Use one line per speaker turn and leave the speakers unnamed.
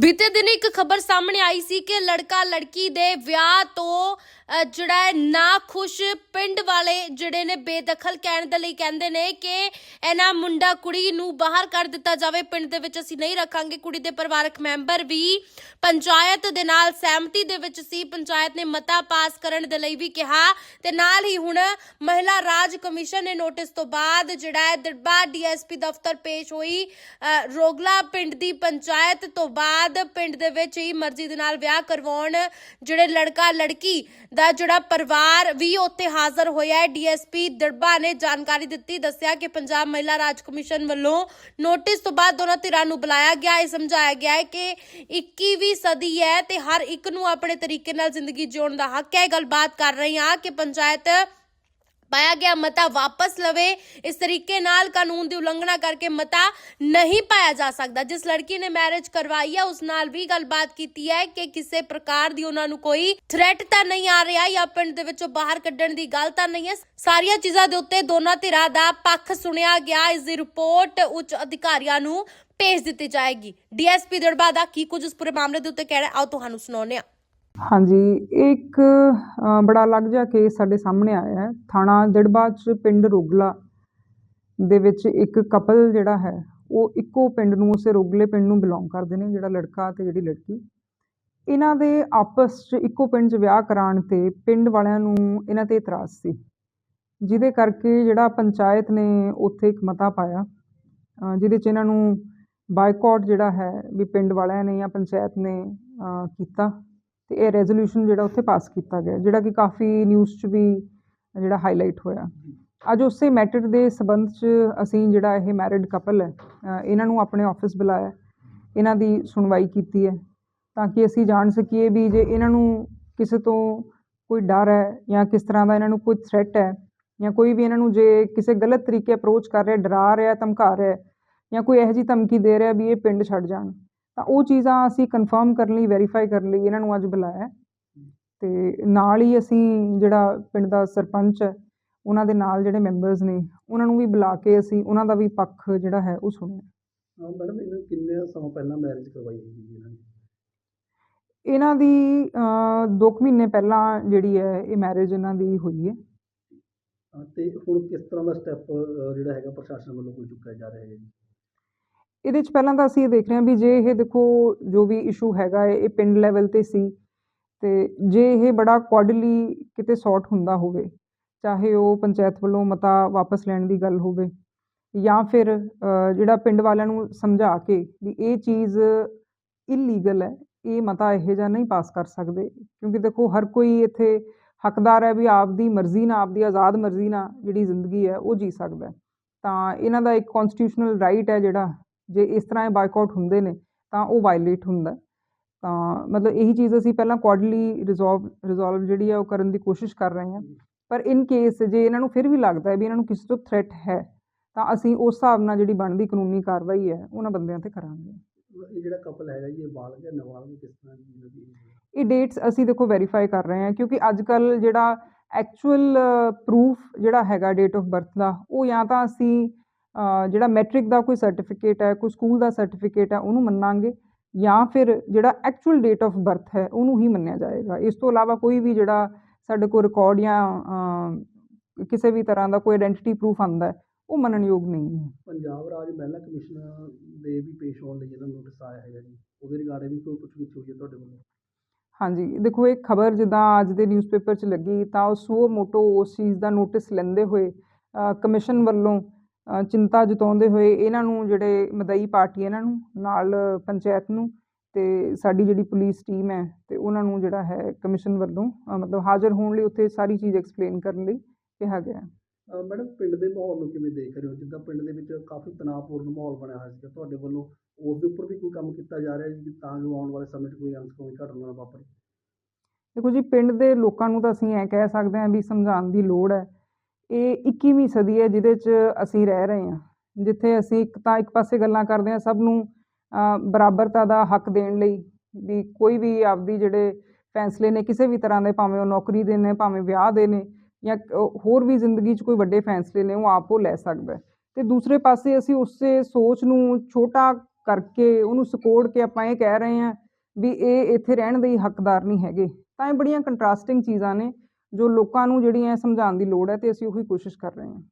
ਬੀਤੇ ਦਿਨ ਇੱਕ ਖਬਰ ਸਾਹਮਣੇ ਆਈ ਸੀ ਕਿ ਲੜਕਾ ਲੜਕੀ ਦੇ ਵਿਆਹ ਤੋਂ ਜਿਹੜਾ ਹੈ ਨਾ ਖੁਸ਼ ਪਿੰਡ ਵਾਲੇ ਜਿਹੜੇ ਨੇ ਬੇਦਖਲ ਕਹਿਣ ਦੇ ਲਈ ਕਹਿੰਦੇ ਨੇ ਕਿ ਇਹਨਾਂ ਮੁੰਡਾ ਕੁੜੀ ਨੂੰ ਬਾਹਰ ਕਰ ਦਿੱਤਾ ਜਾਵੇ, ਪਿੰਡ ਦੇ ਵਿੱਚ ਅਸੀਂ ਨਹੀਂ ਰੱਖਾਂਗੇ। ਕੁੜੀ ਦੇ ਪਰਿਵਾਰਕ ਮੈਂਬਰ ਵੀ ਪੰਚਾਇਤ ਦੇ ਨਾਲ ਸਹਿਮਤੀ ਦੇ ਵਿੱਚ ਸੀ। ਪੰਚਾਇਤ ਨੇ ਮਤਾ ਪਾਸ ਕਰਨ ਦੇ ਲਈ ਵੀ ਕਿਹਾ ਤੇ ਨਾਲ ਹੀ ਹੁਣ ਮਹਿਲਾ ਰਾਜ ਕਮਿਸ਼ਨ ਨੇ ਨੋਟਿਸ ਤੋਂ ਬਾਅਦ ਜਿਹੜਾ ਹੈ, ਦਰਬਾਰ ਡੀਐਸਪੀ ਦਫ਼ਤਰ ਪੇਸ਼ ਹੋਈ। ਰੋਗਲਾ ਪਿੰਡ ਦੀ ਪੰਚਾਇਤ ਤੋਂ ਬਾਅਦ ਪਿੰਡ ਦੇ ਵਿੱਚ ਹੀ ਮਰਜ਼ੀ ਦੇ ਨਾਲ ਵਿਆਹ ਕਰਵਾਉਣ ਜਿਹੜੇ ਲੜਕਾ ਲੜਕੀ ਦਾ ਜਿਹੜਾ ਪਰਿਵਾਰ ਵੀ ਉੱਥੇ ਹਾਜ਼ਰ ਹੋਇਆ ਹੈ। ਡੀਐਸਪੀ ਦਰਬਾ ਨੇ ਜਾਣਕਾਰੀ ਦਿੱਤੀ, ਦੱਸਿਆ ਕਿ ਪੰਜਾਬ ਮਹਿਲਾ ਰਾਜ ਕਮਿਸ਼ਨ ਵੱਲੋਂ ਨੋਟਿਸ ਤੋਂ ਬਾਅਦ ਦੋਨਾਂ ਧਿਰਾਂ ਨੂੰ ਬੁਲਾਇਆ ਗਿਆ। ਹੈ ਸਮਝਾਇਆ ਗਿਆ ਹੈ ਕਿ 21ਵੀਂ ਸਦੀ ਹੈ ਤੇ ਹਰ ਇੱਕ ਨੂੰ ਆਪਣੇ ਤਰੀਕੇ ਨਾਲ ਜ਼ਿੰਦਗੀ ਜਿਉਣ ਦਾ ਹੱਕ ਹੈ। ਗੱਲਬਾਤ ਕਰ ਰਹੀ ਹਾਂ ਕਿ ਪੰਚਾਇਤ ਪਾਇਆ ਗਿਆ, ਮਤਾ ਵਾਪਸ ਲਵੇ। ਇਸ ਤਰੀਕੇ ਨਾਲ ਕਾਨੂੰਨ ਦੀ ਉਲੰਘਣਾ ਕਰਕੇ ਮਤਾ ਨਹੀਂ ਪਾਇਆ ਜਾ ਸਕਦਾ। ਜਿਸ ਲੜਕੀ ਨੇ ਮੈਰਿਜ ਕਰਵਾਈ ਹੈ ਉਸ ਨਾਲ ਵੀ ਗੱਲਬਾਤ ਕੀਤੀ ਹੈ ਕਿ ਕਿਸੇ ਪ੍ਰਕਾਰ ਦੀ ਉਹਨਾਂ ਨੂੰ ਕੋਈ ਥ੍ਰੈਟ ਤਾਂ ਨਹੀਂ ਆ ਰਿਹਾ ਜਾਂ ਪਿੰਡ ਦੇ ਵਿੱਚੋਂ ਬਾਹਰ ਕੱਢਣ ਦੀ ਗੱਲ ਤਾਂ ਨਹੀਂ ਹੈ। ਸਾਰੀਆਂ ਚੀਜ਼ਾਂ ਦੇ ਉੱਤੇ ਦੋਨਾਂ ਧਿਰਾਂ ਦਾ ਪੱਖ ਸੁਣਿਆ ਗਿਆ। ਇਸ ਦੀ ਰਿਪੋਰਟ ਉੱਚ ਅਧਿਕਾਰੀਆਂ ਨੂੰ ਭੇਜ ਦਿੱਤੀ ਜਾਏਗੀ। ਡੀਐਸਪੀ ਦੜਬਾ ਦਾ ਕੀ ਕੁਝ ਇਸ ਪੂਰੇ ਮਾਮਲੇ ਦੇ ਉੱਤੇ ਕਹਿਣਾ ਆਓ ਤੁਹਾਨੂੰ ਸੁਣਾਉਂਦੇ ਹਾਂ।
ਹਾਂਜੀ, ਇਹ ਇੱਕ ਬੜਾ ਅਲੱਗ ਜਿਹਾ ਕੇਸ ਸਾਡੇ ਸਾਹਮਣੇ ਆਇਆ ਹੈ। ਥਾਣਾ ਦਿੜਬਾ ਚ ਪਿੰਡ ਰੋਗਲਾ ਦੇ ਵਿੱਚ ਇੱਕ ਕਪਲ ਜਿਹੜਾ ਹੈ, ਉਹ ਇੱਕੋ ਪਿੰਡ ਨੂੰ, ਉਸੇ ਰੋਗਲੇ ਪਿੰਡ ਨੂੰ ਬਿਲੋਂਗ ਕਰਦੇ ਨੇ, ਜਿਹੜਾ ਲੜਕਾ ਤੇ ਜਿਹੜੀ ਲੜਕੀ। ਇਹਨਾਂ ਦੇ ਆਪਸ ਚ ਇੱਕੋ ਪਿੰਡ 'ਚ ਵਿਆਹ ਕਰਾਉਣ ਤੇ ਪਿੰਡ ਵਾਲਿਆਂ ਨੂੰ ਇਹਨਾਂ ਤੇ ਇਤਰਾਜ਼ ਸੀ, ਜਿਹਦੇ ਕਰਕੇ ਜਿਹੜਾ ਪੰਚਾਇਤ ਨੇ ਉੱਥੇ ਇੱਕ ਮਤਾ ਪਾਇਆ ਜਿਹਦੇ 'ਚ ਇਹਨਾਂ ਨੂੰ ਬਾਈਕਾਟ ਜਿਹੜਾ ਹੈ ਵੀ ਪਿੰਡ ਵਾਲਿਆਂ ਨੇ ਜਾਂ ਪੰਚਾਇਤ ਨੇ ਕੀਤਾ। ਤੇ ਇਹ ਰੈਜ਼ੋਲੂਸ਼ਨ ਜਿਹੜਾ ਉੱਥੇ ਪਾਸ ਕੀਤਾ ਗਿਆ, ਜਿਹੜਾ ਕਿ ਕਾਫੀ ਨਿਊਜ਼ 'ਚ ਵੀ ਜਿਹੜਾ ਹਾਈਲਾਈਟ ਹੋਇਆ। ਅੱਜ ਉਸੇ ਮੈਟਰ ਦੇ ਸਬੰਧ 'ਚ ਅਸੀਂ ਜਿਹੜਾ ਇਹ ਮੈਰਿਡ ਕਪਲ ਹੈ ਇਹਨਾਂ ਨੂੰ ਆਪਣੇ ਆਫਿਸ ਬੁਲਾਇਆ ਇਹਨਾਂ ਦੀ ਸੁਣਵਾਈ ਕੀਤੀ ਹੈ ਤਾਂ ਕਿ ਅਸੀਂ ਜਾਣ ਸਕੀਏ ਵੀ ਜੇ ਇਹਨਾਂ ਨੂੰ ਕਿਸੇ ਤੋਂ ਕੋਈ ਡਰ ਹੈ ਜਾਂ ਕਿਸ ਤਰ੍ਹਾਂ ਦਾ ਇਹਨਾਂ ਨੂੰ ਕੋਈ ਥ੍ਰੈਟ ਹੈ ਜਾਂ ਕੋਈ ਵੀ ਇਹਨਾਂ ਨੂੰ ਜੇ ਕਿਸੇ ਗਲਤ ਤਰੀਕੇ ਅਪਰੋਚ ਕਰ ਰਿਹਾ, ਡਰਾ ਰਿਹਾ, ਧਮਕਾ ਰਿਹਾ ਜਾਂ ਕੋਈ ਇਹੋ ਜਿਹੀ ਧਮਕੀ ਦੇ ਰਿਹਾ ਵੀ ਇਹ ਪਿੰਡ ਛੱਡ ਜਾਣ। ਤਾਂ ਉਹ ਚੀਜ਼ਾਂ ਅਸੀਂ ਕਨਫਰਮ ਕਰਨ ਲਈ ਵੈਰੀਫਾਈ ਕਰਨ ਲਈ ਇਹਨਾਂ ਨੂੰ ਅੱਜ ਬੁਲਾਇਆ। ਤੇ ਨਾਲ ਹੀ ਅਸੀਂ ਜਿਹੜਾ ਪਿੰਡ ਦਾ ਸਰਪੰਚ ਹੈ ਉਹਨਾਂ ਦੇ ਨਾਲ ਜਿਹੜੇ ਮੈਂਬਰਸ ਨੇ ਉਹਨਾਂ ਨੂੰ ਵੀ ਬੁਲਾ ਕੇ ਅਸੀਂ ਉਹਨਾਂ ਦਾ ਵੀ ਪੱਖ ਜਿਹੜਾ ਹੈ ਉਹ ਸੁਣਿਆ।
ਮੈਡਮ ਇਹਨਾਂ ਕਿੰਨੇ ਸਮਾਂ ਪਹਿਲਾਂ ਮੈਰਿਜ ਕਰਵਾਈ ਸੀ ਜੀ ਇਹਨਾਂ ਨੇ
ਇਹਨਾਂ ਦੀ 2 ਮਹੀਨੇ ਪਹਿਲਾਂ ਜਿਹੜੀ ਹੈ ਇਹ ਮੈਰਿਜ ਇਹਨਾਂ ਦੀ ਹੋਈ ਹੈ।
ਹਾਂ, ਤੇ ਹੁਣ ਕਿਸ ਤਰ੍ਹਾਂ ਦਾ ਸਟੈਪ ਜਿਹੜਾ ਹੈਗਾ ਪ੍ਰਸ਼ਾਸਨ ਵੱਲੋਂ ਕੋਈ ਚੁੱਕਿਆ ਜਾ ਰਿਹਾ ਹੈ ਜੀ?
ਇਹਦੇ 'ਚ ਪਹਿਲਾਂ ਤਾਂ ਅਸੀਂ ਇਹ ਦੇਖ ਰਹੇ ਹਾਂ ਵੀ ਜੇ ਇਹ ਦੇਖੋ ਜੋ ਵੀ ਇਸ਼ੂ ਹੈਗਾ ਹੈ, ਇਹ ਪਿੰਡ ਲੈਵਲ ਤੇ ਸੀ, ਤੇ ਜੇ ਇਹ ਬੜਾ ਕੁਆਡਲੀ ਕਿਤੇ ਸੌਟ ਹੁੰਦਾ ਹੋਵੇ, ਚਾਹੇ ਉਹ ਪੰਚਾਇਤ ਵੱਲੋਂ ਮਤਾ ਵਾਪਸ ਲੈਣ ਦੀ ਗੱਲ ਹੋਵੇ, ਜਾਂ ਫਿਰ ਜਿਹੜਾ ਪਿੰਡ ਵਾਲਿਆਂ ਨੂੰ ਸਮਝਾ ਕੇ ਵੀ ਇਹ ਚੀਜ਼ ਇਲੀਗਲ ਹੈ, ਇਹ ਮਤਾ ਇਹੋ ਜਿਹਾ ਨਹੀਂ ਪਾਸ ਕਰ ਸਕਦੇ, ਕਿਉਂਕਿ ਦੇਖੋ ਹਰ ਕੋਈ ਇੱਥੇ ਹੱਕਦਾਰ ਹੈ ਵੀ ਆਪਦੀ ਮਰਜ਼ੀ ਨਾਲ, ਆਪਦੀ ਆਜ਼ਾਦ ਮਰਜ਼ੀ ਨਾਲ ਜਿਹੜੀ ਜ਼ਿੰਦਗੀ ਹੈ ਉਹ ਜੀ ਸਕਦਾ ਤਾਂ ਇਹਨਾਂ ਦਾ ਇੱਕ ਕਨਸਟੀਟਿਊਸ਼ਨਲ ਰਾਈਟ ਹੈ ਜਿਹੜਾ ਜੇ ਇਸ ਤਰ੍ਹਾਂ ਇਹ ਬਾਈਕਾਟ ਹੁੰਦੇ ਨੇ ਤਾਂ ਉਹ ਵਾਇਲੇਟ ਹੁੰਦਾ। ਤਾਂ ਮਤਲਬ ਇਹੀ ਚੀਜ਼ ਅਸੀਂ ਪਹਿਲਾਂ ਕੁਆਡਲੀ ਰਿਜ਼ੋਲਵ ਰਿਜ਼ੋਲਵ ਜਿਹੜੀ ਹੈ ਉਹ ਕਰਨ ਦੀ ਕੋਸ਼ਿਸ਼ ਕਰ ਰਹੇ ਹਾਂ। ਪਰ ਇਨ ਕੇਸ ਜੇ ਇਹਨਾਂ ਨੂੰ ਫਿਰ ਵੀ ਲੱਗਦਾ ਹੈ ਵੀ ਇਹਨਾਂ ਨੂੰ ਕਿਸੇ ਤੋਂ ਥ੍ਰੈਟ ਹੈ ਤਾਂ ਅਸੀਂ ਉਸ ਹਿਸਾਬ ਨਾਲ ਜਿਹੜੀ ਬਣਦੀ ਕਾਨੂੰਨੀ ਕਾਰਵਾਈ ਹੈ ਉਹਨਾਂ ਬੰਦਿਆਂ ਤੇ ਕਰਾਂਗੇ।
ਇਹ ਜਿਹੜਾ ਕਪਲ ਹੈਗਾ ਜੀ ਇਹ ਬਾਲਗ ਹੈ ਨਾਬਾਲਗ ਕਿਸ ਤਰ੍ਹਾਂ ਦੀ
ਇਹ ਡੇਟਸ ਅਸੀਂ ਦੇਖੋ ਵੈਰੀਫਾਈ ਕਰ ਰਹੇ ਹਾਂ ਕਿਉਂਕਿ ਅੱਜ ਕੱਲ ਜਿਹੜਾ ਐਕਚੁਅਲ ਪ੍ਰੂਫ ਜਿਹੜਾ ਹੈਗਾ ਡੇਟ ਆਫ ਬਰਥ ਦਾ ਉਹ ਜਾਂ ਤਾਂ ਅਸੀਂ ਜਿਹੜਾ ਮੈਟ੍ਰਿਕ ਦਾ ਕੋਈ ਸਰਟੀਫਿਕੇਟ ਹੈ ਕੋਈ ਸਕੂਲ ਦਾ ਸਰਟੀਫਿਕੇਟ ਹੈ ਉਹਨੂੰ ਮੰਨਾਂਗੇ ਜਾਂ ਫਿਰ ਜਿਹੜਾ ਐਕਚੁਅਲ ਡੇਟ ਆਫ ਬਰਥ ਹੈ ਉਹਨੂੰ ਹੀ ਮੰਨਿਆ ਜਾਏਗਾ। ਇਸ ਤੋਂ ਇਲਾਵਾ ਕੋਈ ਵੀ ਜਿਹੜਾ ਸਾਡੇ ਕੋਲ ਰਿਕਾਰਡ ਜਾਂ ਕਿਸੇ ਵੀ ਤਰ੍ਹਾਂ ਦਾ ਕੋਈ ਆਇਡੈਂਟੀਟੀ ਪ੍ਰੂਫ ਆਉਂਦਾ ਹੈ ਉਹ ਮੰਨਣਯੋਗ ਨਹੀਂ ਹੈ।
ਪੰਜਾਬ ਰਾਜ ਮਹਿਲਾ ਕਮਿਸ਼ਨ ਦੇ ਵੀ ਪੇਸ਼ ਹੋਣ ਲਈ ਜਿਹੜਾ ਨੋਟਿਸ ਆਇਆ ਹੈਗਾ ਜੀ ਉਹਦੇ ਰਿਗਾਰਡਿੰਗ ਵੀ ਕੋਈ ਪੁੱਛਗਿੱਛ ਹੋਈ ਹੈ ਤੁਹਾਡੇ ਵੱਲੋਂ?
ਹਾਂਜੀ ਦੇਖੋ ਇਹ ਖਬਰ ਜਿੱਦਾਂ ਅੱਜ ਦੇ ਨਿਊਜ਼ਪੇਪਰ 'ਚ ਲੱਗੀ ਤਾਂ ਉਹ ਸੂਓ ਮੋਟੋ ਉਸ ਚੀਜ਼ ਦਾ ਨੋਟਿਸ ਲੈਂਦੇ ਹੋਏ ਕਮਿਸ਼ਨ ਵੱਲੋਂ ਚਿੰਤਾ ਜਤਾਉਂਦੇ ਹੋਏ ਇਹਨਾਂ ਨੂੰ ਜਿਹੜੇ ਮਦਈ ਪਾਰਟੀ ਇਹਨਾਂ ਨੂੰ ਨਾਲ ਪੰਚਾਇਤ ਨੂੰ ਤੇ ਸਾਡੀ ਜਿਹੜੀ ਪੁਲਿਸ ਟੀਮ ਹੈ ਤੇ ਉਹਨਾਂ ਨੂੰ ਜਿਹੜਾ ਹੈ ਕਮਿਸ਼ਨ ਵੱਲੋਂ ਮਤਲਬ ਹਾਜ਼ਰ ਹੋਣ ਲਈ ਉੱਥੇ ਸਾਰੀ ਚੀਜ਼ ਐਕਸਪਲੇਨ ਕਰਨ ਲਈ ਕਿਹਾ ਗਿਆ
ਮੈਡਮ ਪਿੰਡ ਦੇ ਮਾਹੌਲ ਨੂੰ ਕਿਵੇਂ ਦੇਖ ਰਹੇ ਹੋ? ਜਿੱਦਾਂ ਪਿੰਡ ਦੇ ਵਿੱਚ ਕਾਫੀ ਤਣਾਅਪੂਰਨ ਮਾਹੌਲ ਬਣਿਆ ਹੋਇਆ ਸੀਗਾ ਤੁਹਾਡੇ ਵੱਲੋਂ ਉਸ ਦੇ ਉੱਪਰ ਵੀ ਕੋਈ ਕੰਮ ਕੀਤਾ ਜਾ ਰਿਹਾ ਜੀ ਤਾਂ ਜੋ ਆਉਣ ਵਾਲੇ ਸਮੇਂ 'ਚ ਕੋਈ ਅਨਸਕੋਈ ਘਟਨਾ ਨਾ ਵਾਪਰੇ?
ਦੇਖੋ ਜੀ ਪਿੰਡ ਦੇ ਲੋਕਾਂ ਨੂੰ ਤਾਂ ਅਸੀਂ ਐ ਕਹਿ ਸਕਦੇ ਹਾਂ ਵੀ ਸਮਝਾਉਣ ਦੀ ਲੋੜ ਹੈ। ਇਹ 21ਵੀਂ ਸਦੀ ਹੈ ਜਿਹਦੇ 'ਚ ਅਸੀਂ ਰਹਿ ਰਹੇ ਹਾਂ। ਜਿੱਥੇ ਅਸੀਂ ਇੱਕ ਤਾਂ ਇੱਕ ਪਾਸੇ ਗੱਲਾਂ ਕਰਦੇ ਹਾਂ, ਸਭ ਨੂੰ ਬਰਾਬਰਤਾ ਦਾ ਹੱਕ ਦੇਣ ਲਈ ਵੀ ਕੋਈ ਵੀ ਆਪਦੀ ਜਿਹੜੇ ਫੈਸਲੇ ਨੇ, ਕਿਸੇ ਵੀ ਤਰ੍ਹਾਂ ਦੇ, ਭਾਵੇਂ ਉਹ ਨੌਕਰੀ ਦੇ ਨੇ, ਭਾਵੇਂ ਵਿਆਹ ਦੇ ਨੇ ਜਾਂ ਹੋਰ ਵੀ ਜ਼ਿੰਦਗੀ 'ਚ ਕੋਈ ਵੱਡੇ ਫੈਸਲੇ ਨੇ, ਉਹ ਆਪ ਉਹ ਲੈ ਸਕਦਾ ਹੈ। ਤੇ ਦੂਸਰੇ ਪਾਸੇ ਅਸੀਂ ਉਸੇ ਸੋਚ ਨੂੰ ਛੋਟਾ ਕਰਕੇ, ਉਹਨੂੰ ਸਕੋੜ ਕੇ ਆਪਾਂ ਇਹ ਕਹਿ ਰਹੇ ਹਾਂ ਵੀ ਇਹ ਇੱਥੇ ਰਹਿਣ ਦੇ ਹੀ ਹੱਕਦਾਰ ਨਹੀਂ ਹੈਗੇ। ਤਾਂ ਇਹ ਬੜੀਆਂ ਕੰਟਰਾਸਟਿੰਗ ਚੀਜ਼ਾਂ ਨੇ ਜੋ ਲੋਕਾਂ ਨੂੰ ਜਿਹੜੀਆਂ ਸਮਝਾਉਣ ਦੀ ਲੋੜ ਹੈ ਤੇ ਅਸੀਂ ਉਹੀ ਕੋਸ਼ਿਸ਼ ਕਰ ਰਹੇ ਹਾਂ।